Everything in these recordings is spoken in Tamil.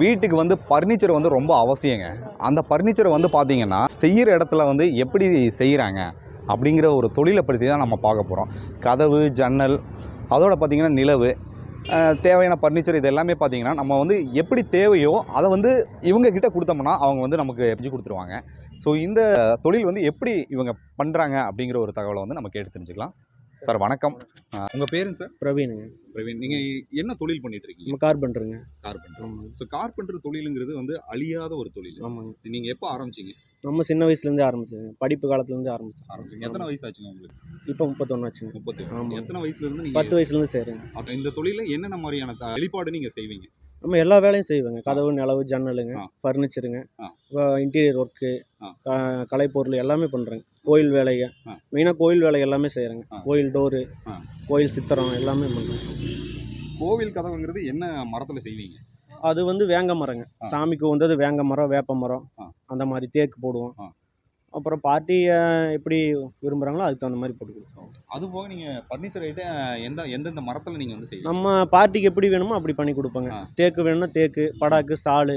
வீட்டுக்கு வந்து பர்னிச்சர் வந்து ரொம்ப அவசியங்க. அந்த பர்னிச்சரை வந்து பார்த்தீங்கன்னா செய்கிற இடத்துல வந்து எப்படி செய்கிறாங்க அப்படிங்கிற ஒரு தொழிலை பற்றி தான் நம்ம பார்க்க போகிறோம் கதவு ஜன்னல் அதோட பார்த்திங்கன்னா நிலவு தேவையான பர்னிச்சர் இது எல்லாமே பார்த்தீங்கன்னா நம்ம வந்து எப்படி தேவையோ அதை வந்து இவங்க கிட்ட கொடுத்தோம்னா அவங்க வந்து நமக்கு செஞ்சு கொடுத்துருவாங்க. ஸோ இந்த தொழில் வந்து எப்படி இவங்க பண்ணுறாங்க அப்படிங்கிற ஒரு தகவலை வந்து நம்ம கேட்டு தெரிஞ்சுக்கலாம். சார் வணக்கம். உங்கள் பேருங்க சார்? பிரவீனுங்க பிரவீன் நீங்கள் என்ன தொழில் பண்ணிட்டு இருக்கீங்க நம்ம கார்பெண்டருங்க. கார்பெண்டர். ஆமாங்க ஸோ கார்பெண்டர் தொழிலுங்கிறது வந்து அழியாத ஒரு தொழில். ஆமாங்க நீங்கள் எப்போ ஆரம்பிச்சீங்க? நம்ம சின்ன வயசுலேருந்தே ஆரம்பிச்சது. படிப்பு காலத்துலேருந்தே ஆரம்பிச்சோம் ஆரம்பிச்சீங்க. எத்தனை வயசு ஆச்சுங்க உங்களுக்கு? இப்போ முப்பத்தொன்று ஆச்சுங்க. முப்பத்தி. எத்தனை வயசுல இருந்து பத்து நீங்கள் வயசுலேருந்து சேருங்க. அப்ப இந்த தொழில என்னென்ன மாதிரியான வெளிப்பாடு நீங்கள் செய்வீங்க? நம்ம எல்லா வேலையும் செய்வோங்க. கதவு நிலவு ஜன்னலுங்க. ஃபர்னிச்சருங்க. Interior work. கலைப்பொருள் எல்லாமே பண்ணுறேங்க கோயில் வேலைங்க ஆ. மெயினாக கோயில் வேலை எல்லாமே செய்கிறேங்க. கோயில் டோரு. கோயில் சித்திரம் எல்லாமே பண்ணுறேங்க கோவில் கதவுங்கிறது என்ன மரத்தில் செய்வீங்க அது வந்து வேங்க மரங்க. சாமிக்கு வந்தது வேங்க மரம் வேப்ப மரம். அந்த மாதிரி தேக்கு போடுவோம். அப்புறம் பார்ட்டி எப்படி விரும்புகிறாங்களோ அதுக்கு தகுந்த மாதிரி போட்டு கொடுத்துருவோம் அது போக நீங்கள் ஃபர்னிச்சர் ஐட்டம் எந்த எந்தெந்த மரத்தில் நீங்கள் வந்து செய்வீங்க நம்ம பார்ட்டிக்கு எப்படி வேணுமோ அப்படி பண்ணி கொடுப்போங்க. தேக்கு வேணும்னா தேக்கு படாக்கு சாலு.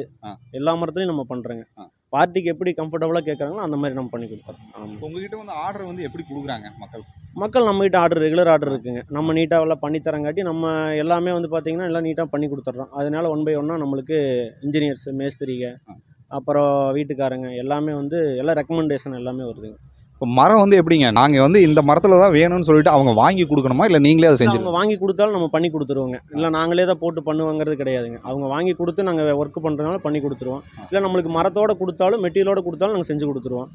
எல்லா மரத்துலையும் நம்ம பண்ணுறோங்க. பார்ட்டிக்கு எப்படி கம்ஃபர்டபுளாக கேட்குறாங்களோ அந்த மாதிரி நம்ம பண்ணி கொடுத்துறோம். உங்ககிட்ட வந்து ஆர்டர் வந்து எப்படி கொடுக்குறாங்க மக்கள்? மக்கள் நம்மகிட்ட ஆர்டர் ரெகுலர் ஆர்டர் இருக்குங்க. நம்ம நீட்டாக எல்லாம் பண்ணி தரங்காட்டி நம்ம எல்லாமே வந்து பார்த்தீங்கன்னா எல்லாம் நீட்டாக பண்ணி கொடுத்துட்றோம் அதனால ஒன் பை ஒன்னாக நம்மளுக்கு இன்ஜினியர்ஸ் மேஸ்திரிங்க ஆ. அப்புறம் வீட்டுக்காரங்க எல்லாமே வந்து எல்லாம் ரெக்கமெண்டேஷன் எல்லாமே வருதுங்க. இப்போ மரம் வந்து எப்படிங்க? நாங்கள் வந்து இந்த மரத்தில் தான் வேணும்னு சொல்லிட்டு அவங்க வாங்கி கொடுக்கணுமா? இல்லை நீங்களே அதை அவங்க செஞ்சுருங்க வாங்கி கொடுத்தாலும் நம்ம பண்ணி கொடுத்துருவோங்க. இல்லை நாங்களே தான் போட்டு பண்ணுவாங்கிறது கிடையாதுங்க. அவங்க வாங்கி கொடுத்து நாங்கள் ஒர்க் பண்ணுறதுனால பண்ணி கொடுத்துருவோம். இல்லை நம்மளுக்கு மரத்தோட கொடுத்தாலும் மெட்டீரியலோட கொடுத்தாலும் நாங்கள் செஞ்சு கொடுத்துருவோம்.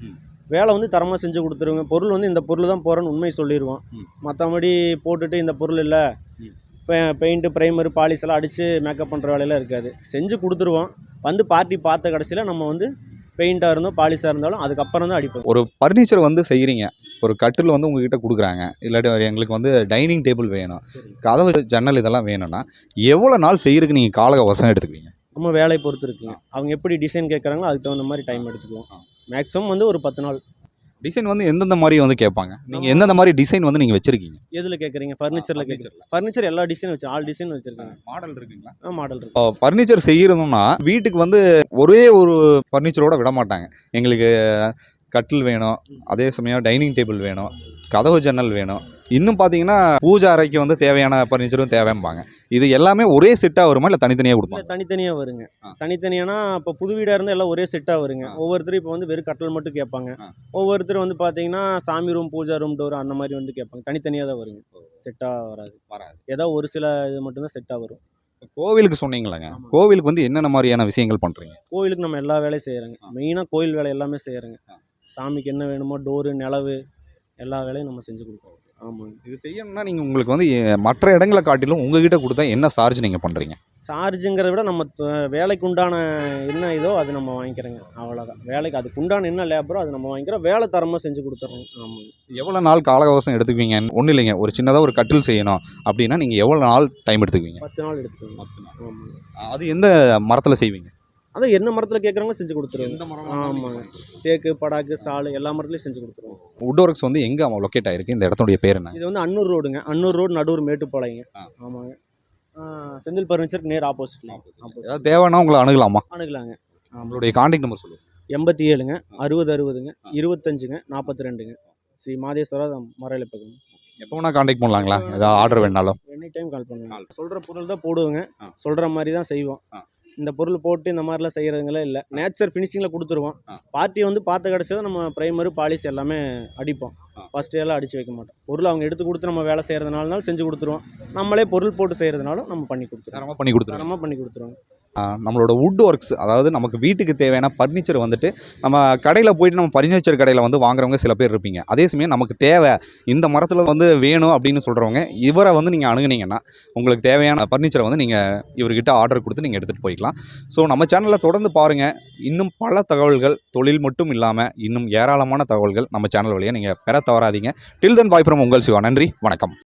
வேலை வந்து தரமாக செஞ்சு கொடுத்துருவோங்க. பொருள் வந்து இந்த பொருள் தான் போகிறோன்னு உண்மை சொல்லிடுவோம். மற்றபடி போட்டுட்டு இந்த பொருள் இல்லை. பெயிண்ட்டு ப்ரைமர் பாலிஸ் எல்லாம் அடித்து மேக்கப் பண்ணுற வேலையெல்லாம் இருக்காது. செஞ்சு கொடுத்துருவோம். வந்து பார்ட்டி பார்த்த கடைசியில் நம்ம வந்து பெயிண்ட்டாக இருந்தோ பாலிஷாக இருந்தாலும் அதுக்கப்புறம் தான் அடிப்போம் ஒரு ஃபர்னிச்சர் வந்து செய்கிறீங்க ஒரு கட்டில் வந்து உங்ககிட்ட கொடுக்குறாங்க. இல்லாட்டி எங்களுக்கு வந்து டைனிங் டேபிள் வேணும். கதவு ஜன்னல் இதெல்லாம் வேணும்னா எவ்வளோ நாள் செய்யறதுக்கு நீங்கள் கால அவசரம் எடுத்துக்குவீங்க? நம்ம வேலையை பொறுத்து இருக்குங்க அவங்க எப்படி டிசைன் கேட்குறாங்களோ அதுக்கு தகுந்த மாதிரி டைம் எடுத்துக்குவோம். மேக்ஸிமம் வந்து ஒரு பத்து நாள். டிசைன் வந்து எந்தெந்த மாதிரி வந்து கேட்பாங்க? நீங்கள் எந்தெந்த மாதிரி டிசைன் வந்து நீங்கள் வச்சிருக்கீங்க? எதில் கேட்குறீங்க ஃபர்னிச்சரில் கேட்குறீங்க ஃபர்னிச்சர் எல்லா டிசைன் வச்சு ஆல் டிசைன் வச்சுருக்காங்க. மாடல் இருக்குங்களா? ஆ மாடல் இருக்கு. ஃபர்னிச்சர் செய்யறதுன்னா வீட்டுக்கு வந்து ஒரே ஒரு ஃபர்னிச்சரோட விட மாட்டாங்க எங்களுக்கு கட்டில் வேணும் அதே சமயம் டைனிங் டேபிள் வேணும் கதவு ஜன்னல் வேணும். இன்னும் பார்த்தீங்கன்னா பூஜை அறைக்கு வந்து தேவையான ஃபர்னிச்சரும் தேவைம்பாங்க. இது எல்லாமே ஒரே செட்டாக வருமா இல்லை தனித்தனியாக கொடுப்பாங்க? தனித்தனியாக வருங்க. தனித்தனியானா இப்போ புது வீடாக இருந்தால் எல்லாம் ஒரே செட்டாக வருங்க. ஒவ்வொருத்தரும் இப்போ வந்து வெறும் கட்டல் மட்டும் கேட்பாங்க. ஒவ்வொருத்தரும் வந்து பார்த்தீங்கன்னா சாமி ரூம் பூஜா ரூம் டோர் அந்த மாதிரி வந்து கேட்பாங்க. தனித்தனியாக தான் வருங்க. செட்டாக வராது. வராது. ஏதோ ஒரு சில இது மட்டும்தான் செட்டாக வரும். கோவிலுக்கு சொன்னீங்களாங்க. கோவிலுக்கு வந்து என்னென்ன மாதிரியான விஷயங்கள் பண்ணுறீங்க கோயிலுக்கு நம்ம எல்லா வேலையும் செய்கிறோங்க. மெயினாக கோயில் வேலை எல்லாமே செய்கிறோங்க. சாமிக்கு என்ன வேணுமோ டோரு நிலவு எல்லா வேலையும் நம்ம செஞ்சு கொடுப்போம். ஆமாங்க. இது செய்யணும்னா நீங்கள் உங்களுக்கு வந்து எ- மற்ற இடங்களை காட்டிலும் உங்ககிட்ட கொடுத்தா என்ன சார்ஜ் நீங்கள் பண்ணுறீங்க சார்ஜுங்கிறத விட நம்ம த- வேலைக்கு உண்டான என்ன இதோ அது நம்ம வாங்கிக்கிறோங்க. அவ்வளோதான் வேலைக்கு அதுக்கு உண்டான என்ன லேபரோ அது நம்ம வாங்கிக்கிறோம். வேலை தரமாக செஞ்சு கொடுத்துட்றோங்க ஆமாங்க. எவ்வளோ நாள் கால அவகாசம் எடுத்துக்குவீங்க ஒன்றும் இல்லைங்க. ஒரு சின்னதாக ஒரு கட்டில் செய்யணும் அப்படின்னா நீங்கள் எவ்வளோ நாள் டைம் எடுத்துக்குவீங்க? பத்து நாள் எடுத்துக்கோங்க ஆமாங்க. அது எந்த மரத்தில் செய்வீங்க? அதான் என்ன மரத்தில் கேட்குறாங்க செஞ்சு மரம் ஆமாங்க தேக்கு படாக்கு சாலு எல்லா மரத்துலையும் செஞ்சு கொடுத்துருவோம். வுட் ஒர்க்ஸ் வந்து எங்கே லொக்கேட் ஆயிருக்கு? இந்த இடத்துடைய பேர் என்ன? இது வந்து அன்னூர் ரோடுங்க. அன்னூர் ரோடு நடுவர் மேட்டுப்பாளையங்க. ஆமாங்க. செந்தில் ஃபர்னிச்சருக்கு நேர் ஆப்போசிட்ல ஏதாவது தேவைன்னா உங்களை அணுகலாமா? அணுகலாங்க. நம்மளுடைய காண்டாக்ட் நம்பர் சொல்லுங்கள் எண்பத்தி ஏழுங்க அறுபது அறுபதுங்க. இருபத்தஞ்சுங்க. நாற்பத்தி ரெண்டுங்க ஸ்ரீ மாதேஸ்வரா மறையிலப்பகம் எப்போ வேணால் காண்டாக்ட் பண்ணலாங்களா? ஏதாவது ஆர்டர் வேணாலும் எனி டைம் கால் பண்ணுங்க. சொல்கிற பொருள் தான் போடுவோங்க. சொல்கிற மாதிரி தான் செய்வோம். ஆ. இந்த பொருள் போட்டு இந்த மாதிரிலாம் செய்கிறதுங்களே இல்லை. நேச்சர் ஃபினிஷிங்கில் கொடுத்துருவோம். பார்ட்டி வந்து பார்த்த கடைசி நம்ம ப்ரைமரு பாலிஷ் எல்லாமே அடிப்போம். ஆ. ஃபஸ்ட்டு எல்லாம் அடித்து வைக்க மாட்டோம். பொருள் அவங்க எடுத்து கொடுத்து நம்ம வேலை செய்கிறதுனாலும் செஞ்சு கொடுத்துருவோம். நம்மளே பொருள் போட்டு செய்கிறதுனாலும் நம்ம பண்ணி கொடுத்துருவோம். பண்ணி கொடுத்துருங்க தரமாக பண்ணி கொடுத்துருவோம். நம்மளோட வுட் ஒர்க்ஸ் அதாவது நமக்கு வீட்டுக்கு தேவையான ஃபர்னிச்சர் வந்துட்டு நம்ம கடையில் போயிட்டு நம்ம ஃபர்னிச்சர் கடையில் வந்து வாங்குறவங்க சில பேர் இருப்பீங்க. அதே சமயம் நமக்கு தேவை இந்த மரத்தில் வந்து வேணும் அப்படின்னு சொல்கிறவங்க இவரை வந்து நீங்கள் அணுகுனீங்கன்னா உங்களுக்கு தேவையான ஃபர்னிச்சரை வந்து நீங்கள் இவர்கிட்ட ஆர்டர் கொடுத்து நீங்கள் எடுத்துகிட்டு போய்க்கலாம். ஸோ நம்ம சேனலில் தொடர்ந்து பாருங்கள் இன்னும் பல தகவல்கள் தொழில் மட்டும் இல்லாமல் இன்னும் ஏராளமான தகவல்கள் நம்ம சேனல் வழியாக நீங்கள் பெற தவறாதீங்க. டில் தென் பாய் ஃப்ரம் உங்கள் சிவா. நன்றி வணக்கம்.